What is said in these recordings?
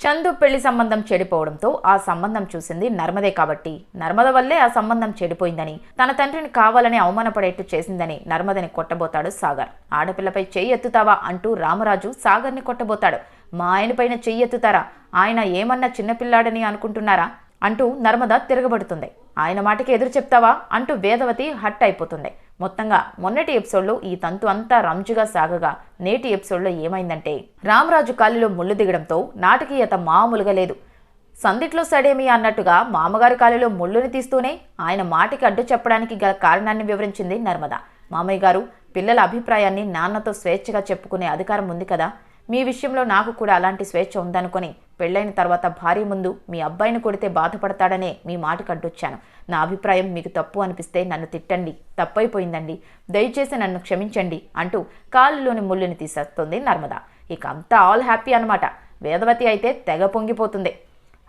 చందు పెళ్ళి సంబంధం చెడిపోవడంతో ఆ సంబంధం చూసింది నర్మదే కాబట్టి నర్మద వల్లే ఆ సంబంధం చెడిపోయిందని తన తండ్రిని కావాలని అవమానపడేట్టు చేసిందని నర్మదని కొట్టబోతాడు సాగర్. ఆడపిల్లపై చెయ్యి ఎత్తుతావా అంటూ రామరాజు సాగర్ని కొట్టబోతాడు. మా ఆయన పైన చెయ్యి ఎత్తుతారా? ఆయన ఏమన్నా చిన్నపిల్లాడని అనుకుంటున్నారా? అంటూ నర్మద తిరగబడుతుంది. ఆయన మాటకి ఎదురు చెప్తావా? అంటూ వేదవతి హట్ అయిపోతుంది. మొత్తంగా మొన్నటి ఎపిసోడ్లో ఈ తంతు అంతా రంజుగా సాగగా. నేటి ఎపిసోడ్లో ఏమైందంటే రామరాజు కాలిలో ముళ్ళు దిగడంతో నాటకీయత మామూలుగా లేదు. సందిట్లో సడేమి అన్నట్టుగా మామగారి కాలిలో ముళ్ళుని తీస్తూనే ఆయన మాటికి అడ్డు చెప్పడానికి గల కారణాన్ని వివరించింది నర్మద. మామయ్య గారు పిల్లల అభిప్రాయాన్ని నాన్నతో స్వేచ్ఛగా చెప్పుకునే అధికారం ఉంది కదా. మీ విషయంలో నాకు కూడా అలాంటి స్వేచ్ఛ ఉందనుకొని పెళ్ళైన తర్వాత భార్య ముందు మీ అబ్బాయిని కొడితే బాధపడతాడనే మీ మాటకు అడ్డొచ్చాను నా అభిప్రాయం మీకు తప్పు అనిపిస్తే నన్ను తిట్టండి. తప్పైపోయిందండి. దయచేసి నన్ను క్షమించండి అంటూ కాలులోని ముళ్ళుని తీసేస్తుంది నర్మద. ఇక అంతా ఆల్ హ్యాపీ అనమాట వేదవతి అయితే తెగ పొంగిపోతుంది.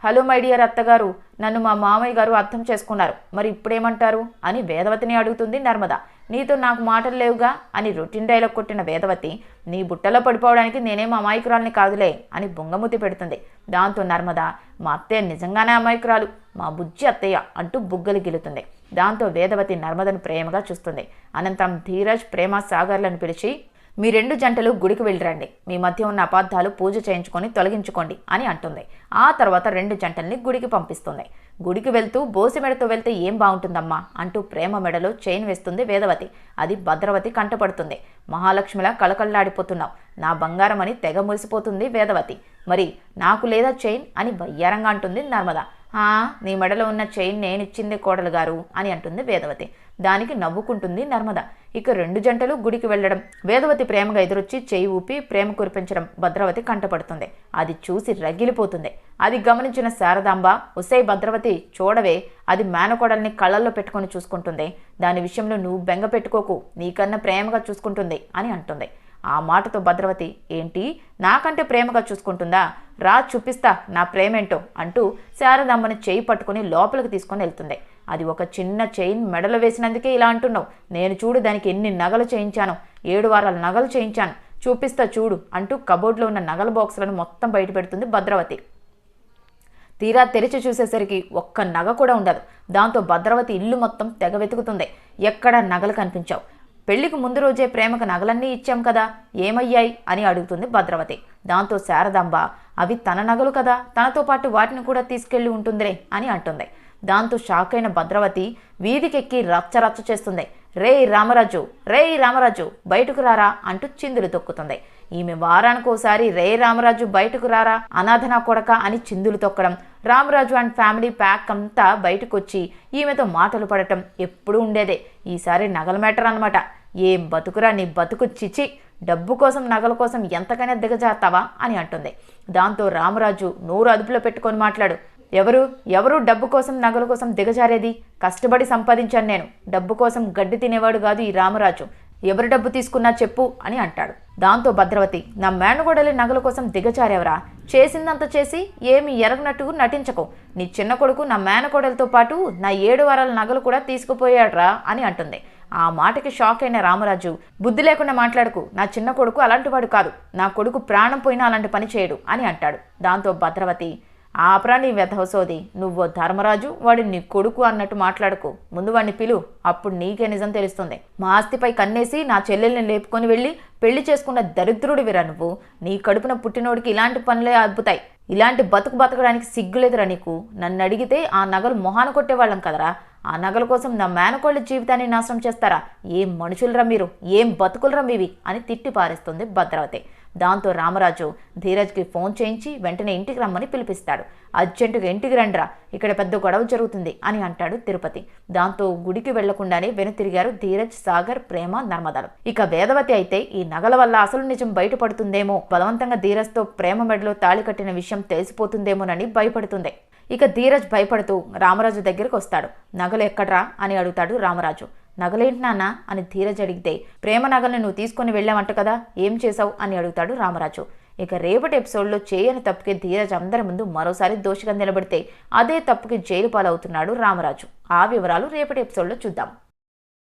హలో మై డియర్ అత్తగారు. నన్ను మా మామయ్య గారు అర్థం చేసుకున్నారు. మరి ఇప్పుడేమంటారు? అని వేదవతిని అడుగుతుంది నర్మద. నీతో నాకు మాటలు లేవుగా అని రొటీన్ డైలాగ్ కొట్టిన వేదవతి నీ బుట్టలో పడిపోవడానికి నేనేం అమాయకురాల్ని కాదులే అని బొంగముతి పెడుతుంది. దాంతో నర్మద మా అత్తయ్య నిజంగానే అమాయకురాలు మా బుజ్జి అత్తయ్య అంటూ బుగ్గలు గిలుతుంది. దాంతో వేదవతి నర్మదను ప్రేమగా చూస్తుంది. అనంతరం ధీరజ్ ప్రేమ సాగర్లను పిలిచి మీ రెండు జంటలు గుడికి వెళ్ళిరండి. మీ మధ్య ఉన్న అపార్థాలు పూజ చేయించుకొని తొలగించుకోండి అని అంటుంది. ఆ తర్వాత రెండు జంటల్ని గుడికి పంపిస్తుంది. గుడికి వెళ్తూ బోసి మెడతో వెళ్తే ఏం బాగుంటుందమ్మా? అంటూ ప్రేమ మెడలో చైన్ వేస్తుంది వేదవతి. అది భద్రవతి కంటపడుతుంది. మహాలక్ష్మిలా కళకళలాడిపోతున్నావు. నా బంగారం అని తెగ మురిసిపోతుంది వేదవతి. మరి నాకు లేదా చైన్ అని బయ్యారంగా అంటుంది నర్మదా. నీ మెడలో ఉన్న చైన్ నేనిచ్చింది కోడలు గారు అని అంటుంది వేదవతి. దానికి నవ్వుకుంటుంది నర్మద. ఇక రెండు జంటలు గుడికి వెళ్ళడం. వేదవతి ప్రేమగా ఎదురొచ్చి చేయి ఊపి ప్రేమ కురిపించడం భద్రవతి కంటపడుతుంది. అది చూసి రగిలిపోతుంది. అది గమనించిన శారదాంబ ఉసై భద్రవతి చూడవే అది మేనకోడల్ని కళ్ళల్లో పెట్టుకొని చూసుకుంటుంది. దాని విషయంలో నువ్వు బెంగ పెట్టుకోకు. నీకన్నా ప్రేమగా చూసుకుంటుంది అని అంటుంది. ఆ మాటతో భద్రవతి ఏంటి? నాకంటే ప్రేమగా చూసుకుంటుందా? రా చూపిస్తా. నా ప్రేమేంటో అంటూ శారదమ్మని చేయి పట్టుకుని లోపలికి తీసుకొని వెళ్తుంది. అది ఒక చిన్న చైన్ మెడలో వేసినందుకే ఇలా అంటున్నావు. నేను చూడు దానికి ఎన్ని నగలు చేయించాను. ఏడు వారాల నగలు చేయించాను. చూపిస్తా చూడు అంటూ కబోర్డ్లో ఉన్న నగల బాక్సులను మొత్తం బయట పెడుతుంది భద్రవతి. తీరా తెరిచి చూసేసరికి ఒక్క నగ కూడా ఉండదు. దాంతో భద్రవతి ఇల్లు మొత్తం తెగ వెతుకుతుంది. ఎక్కడ నగలు కనిపించావు. పెళ్ళికి ముందు రోజే ప్రేమకు నగలన్నీ ఇచ్చాం కదా ఏమయ్యాయి? అని అడుగుతుంది భద్రవతి. దాంతో శారదాంబ అవి తన నగలు కదా తనతో పాటు వాటిని కూడా తీసుకెళ్ళి ఉంటుందిరే అని అంటుంది. దాంతో షాక్ అయిన భద్రవతి వీధికెక్కి రచ్చ రచ్చ చేస్తుంది. రే రామరాజు రే రామరాజు బయటకు రారా అంటూ చిందులు తొక్కుతుంది. ఈమె వారానికోసారి రే రామరాజు బయటకు రారా అనాథన కొడక అని చిందులు తొక్కడం రామరాజు అండ్ ఫ్యామిలీ ప్యాక్ అంతా బయటకు వచ్చి ఈమెతో మాటలు పడటం ఎప్పుడూ ఉండేదే. ఈసారి నగల మ్యాటర్ అనమాట ఏం బతుకురా నీ బతుకు చిచి? డబ్బు కోసం నగల కోసం ఎంతకైనా దిగజార్తావా? అని అంటుంది. దాంతో రామరాజు నోరు అదుపులో పెట్టుకొని మాట్లాడు. ఎవరు? ఎవరు డబ్బు కోసం నగల కోసం దిగజారేది? కష్టపడి సంపాదించాను నేను. డబ్బు కోసం గడ్డి తినేవాడు కాదు ఈ రామరాజు. ఎవరు డబ్బు తీసుకున్నా చెప్పు అని అంటాడు. దాంతో భద్రవతి నా మేనగోడలి నగల కోసం దిగజారేవరా? చేసిందంత చేసి ఏమి ఎరగనట్టు నటించకు. నీ చిన్న కొడుకు నా మేనకోడలతో పాటు నా ఏడు వారాల నగలు కూడా తీసుకుపోయాడ్రా అని అంటుంది. ఆ మాటకి షాక్ అయిన రామరాజు బుద్ధి లేకుండా మాట్లాడుకు నా చిన్న కొడుకు అలాంటివాడు కాదు నా కొడుకు ప్రాణం పోయినా అలాంటి పని చేయడు అని అంటాడు. దాంతో భద్రవతి ఆ ప్రాణి వెధవసోది నువ్వు ధర్మరాజు వాడి నీ కొడుకు అన్నట్టు మాట్లాడకు ముందు వాడిని పిలు అప్పుడు నీకే నిజం తెలుస్తుంది. మా ఆస్తిపై కన్నేసి నా చెల్లెల్ని లేపుకొని వెళ్ళి పెళ్ళి చేసుకున్న దరిద్రుడివిరా నువ్వు నీ కడుపున పుట్టినోడికి ఇలాంటి పనులే అద్భుతాయి. ఇలాంటి బతుకు బతకడానికి సిగ్గులేదురా నీకు. నన్ను అడిగితే ఆ నగలు మొహాన కొట్టేవాళ్ళం కదరా ఆ నగల కోసం నా మేనకోళ్ళ జీవితాన్ని నాశనం చేస్తారా? ఏం మనుషులరా మీరు? ఏం బతుకులరా మీవి? అని తిట్టి పారేస్తుంది భద్రావతి. దాంతో రామరాజు ధీరజ్కి ఫోన్ చేయించి వెంటనే ఇంటికి రమ్మని పిలిపిస్తాడు. అర్జెంటుగా ఇంటికి రండ్రా ఇక్కడ పెద్ద గొడవ జరుగుతుంది అని అంటాడు తిరుపతి. దాంతో గుడికి వెళ్ళకుండానే వెనుతిరిగారు ధీరజ్ సాగర్ ప్రేమ నర్మదాలు. ఇక వేదవతి అయితే ఈ నగల వల్ల అసలు నిజం బయటపడుతుందేమో? బలవంతంగా ధీరజ్తో ప్రేమ మెడలో తాళి కట్టిన విషయం తెలిసిపోతుందేమోనని భయపడుతుంది. ఇక ధీరజ్ భయపడుతూ రామరాజు దగ్గరికి వస్తాడు. నగలు ఎక్కడ్రా? అని అడుగుతాడు రామరాజు. నగలేంటి నాన్న? అని ధీరజ్ అడిగితే ప్రేమ నగల్ని నువ్వు తీసుకొని వెళ్ళావంట కదా ఏం చేశావు? అని అడుగుతాడు రామరాజు. ఇక రేపటి ఎపిసోడ్లో చేయని తప్పుకి ధీరజ్ అందరి ముందు మరోసారి దోషిగా నిలబడితే అదే తప్పుకి జైలు పాలవుతున్నాడు రామరాజు. ఆ వివరాలు రేపటి ఎపిసోడ్లో చూద్దాం.